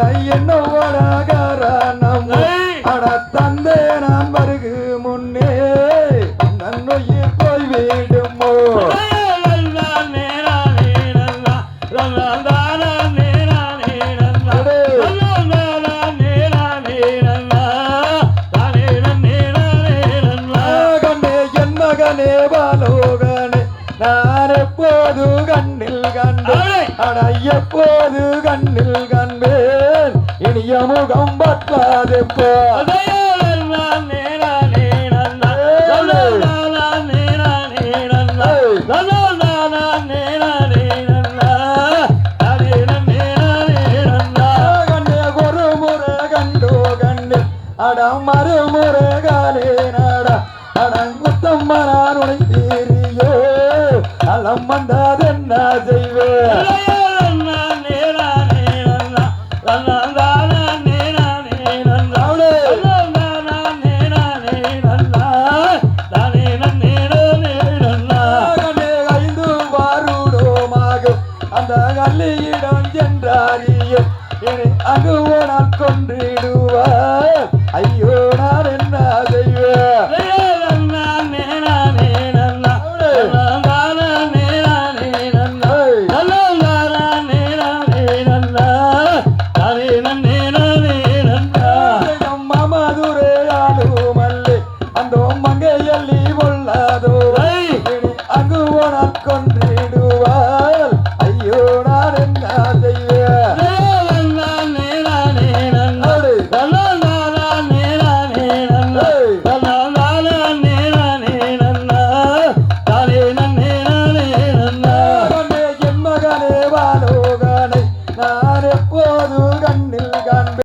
அட என்னோட காரணம் அட தந்தே நான் வருகு முன்னே. நன்னுயிர் போய் பாலோகனே. நான் எப்போது கண்ணில் கண்டேன் அட எப்போது கண்ணில் கண்டேன் இனிய முகம் பற்றாது வந்தாதென்ன செய்வே? அந்த கல்லியிடம் சென்றாரியும் இனி அங்கு ஓனால் கொன்றிடுவார். ஐயோ நான் என்ன செய்வேன்? மதுரையாலும் அல்ல அந்த மங்கையல்லி கொள்ளாதோ